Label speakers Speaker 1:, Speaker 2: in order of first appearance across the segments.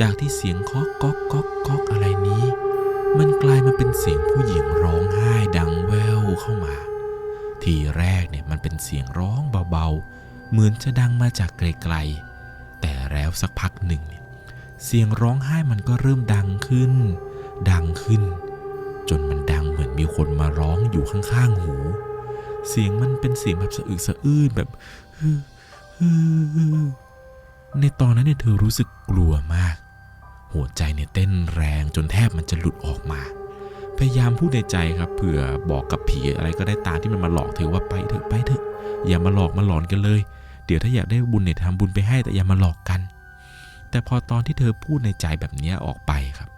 Speaker 1: จากที่เสียงเคาะก๊อกก๊อกก๊อกอะไรนี้ มันกลายมาเป็นเสียงผู้หญิงร้องไห้ดังแววเข้ามา ทีแรกเนี่ยมันเป็นเสียงร้องเบาๆ เหมือนจะดังมาจากไกลๆ แต่แล้วสักพักหนึ่งเนี่ยเสียงร้องไห้มันก็เริ่มดังขึ้น ดังขึ้น จนมันดังเหมือนมีคนมาร้องอยู่ข้างๆหู เสียงมันเป็นเสียงแบบสะอึกสะอื้นแบบฮึฮึฮึในตอนนั้นเนี่ยเธอรู้สึกกลัวมาก หัวใจเนี่ยเต้นแรงจนแทบมันจะหลุดออกมา พยายามพูดในใจครับเผื่อบอกกับผีอะไรก็ได้ตามที่มันมาหลอกเธอว่าไปเถอะไปเถอะ อย่ามาหลอกมาหลอนกันเลย เดี๋ยวถ้าอยากได้บุญเนี่ยทำบุญไปให้แต่อย่ามาหลอกกัน แต่พอตอนที่เธอพูดในใจแบบนี้ออกไปครับ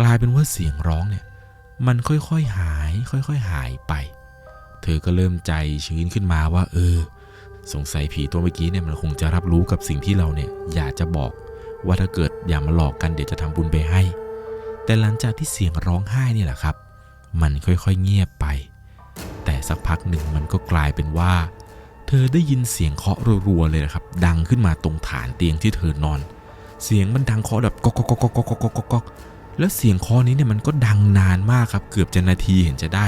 Speaker 1: กลายเป็นว่าเสียงร้องเนี่ยมันค่อยๆหาย ค่อยๆหายไป เธอก็เริ่มใจชื้นขึ้นมาว่า เออ สงสัยผีตัวเมื่อกี้เนี่ยมันคงจะรับรู้กับสิ่งที่เราเนี่ยอยากจะบอก ว่าถ้าเกิดอย่ามาหลอกกันเดี๋ยวจะทำบุญไปให้ แต่หลังจากที่เสียงร้องไห้นี่แหละครับ มันค่อยๆเงียบไป แต่สักพักหนึ่งมันก็กลายเป็นว่า เธอได้ยินเสียงเคาะรัวๆเลยนะครับ ดังขึ้นมาตรงฐานเตียงที่เธอนอน เสียงมันดังเคาะแบบก๊อกก๊อกก๊อกก๊อกก๊อกก๊อกก๊อกแล้วเสียงเคาะนี้เนี่ยมันก็ดังนานมากครับเกือบจะนาทีเห็นจะได้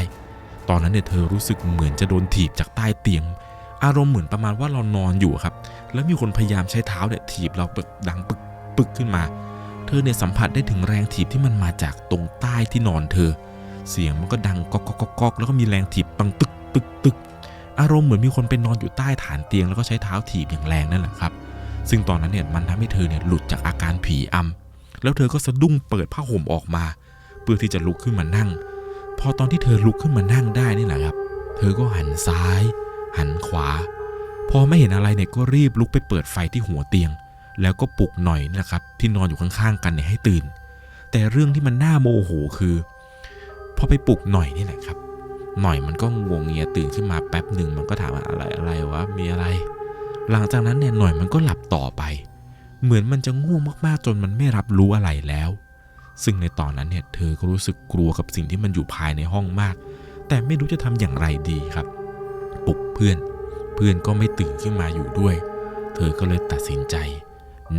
Speaker 1: ตอนนั้นเนี่ยเธอรู้สึกเหมือนจะโดนถีบจากใต้เตียงอารมณ์เหมือนประมาณว่าเรานอนอยู่ครับ แล้วมีคนพยายามใช้เท้าเนี่ยถีบเราปึกดังปึก ปึกขึ้นมา เธอเนี่ยสัมผัสได้ถึงแรงถีบที่มันมาจากตรงใต้ที่นอนเธอ เสียงมันก็ดังก๊อกก๊อกก๊อกแล้วก็มีแรงถีบปังตึกตึกตึกอารมณ์เหมือนมีคนไปนอนอยู่ใต้ฐานเตียงแล้วก็ใช้เท้าถีบอย่างแรงนั่นแหละครับ ซึ่งตอนนั้นเนี่ยมันทำให้เธอเนี่ยหลุดจากอาการผีอำแล้วเธอก็สะดุ้งเปิดผ้าห่มออกมา เพื่อที่จะลุกขึ้นมานั่ง พอตอนที่เธอลุกขึ้นมานั่งได้นี่แหละครับ เธอก็หันซ้าย หันขวา พอไม่เห็นอะไรเนี่ยก็รีบลุกไปเปิดไฟที่หัวเตียง แล้วก็ปลุกหน่อยนะครับ ที่นอนอยู่ข้างๆกันเนี่ยให้ตื่น แต่เรื่องที่มันน่าโมโหคือพอไปปลุกหน่อยนี่แหละครับ หน่อยมันก็งวงเงียตื่นขึ้นมาแป๊บหนึ่งมันก็ถามว่าอะไรอะไรวะมีอะไร หลังจากนั้นเนี่ยหน่อยมันก็หลับต่อไป เหมือนมันจะง่วงมากๆจนมันไม่รับรู้อะไรแล้ว ซึ่งในตอนนั้นเนี่ยเธอก็รู้สึกกลัวกับสิ่งที่มันอยู่ภายในห้องมาก แต่ไม่รู้จะทำอย่างไรดีครับปลุกเพื่อน เพื่อนก็ไม่ตื่นขึ้นมาอยู่ด้วย เธอก็เลยตัดสินใจ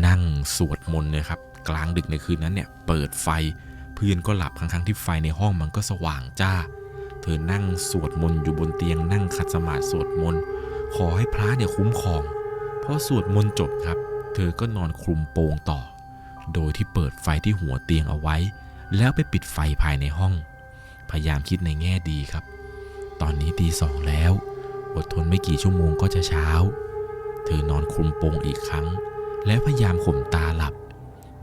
Speaker 1: นั่งสวดมนต์เลยครับ กลางดึกในคืนนั้นเนี่ยเปิดไฟเพื่อนก็หลับทั้งๆที่ไฟในห้องมันก็สว่างจ้า เธอนั่งสวดมนต์อยู่บนเตียงนั่งขัดสมาธิสวดมนต์ขอให้พระเนี่ยคุ้มครองพอสวดมนต์จบครับ เธอก็นอนคลุมโปงต่อ โดยที่เปิดไฟที่หัวเตียงเอาไว้ แล้วไปปิดไฟภายในห้อง พยายามคิดในแง่ดีครับ ตอนนี้ตีสองแล้ว อดทนไม่กี่ชั่วโมงก็จะเช้า เธอนอนคลุมโปงอีกครั้ง แล้พยายามข่มตาหลับ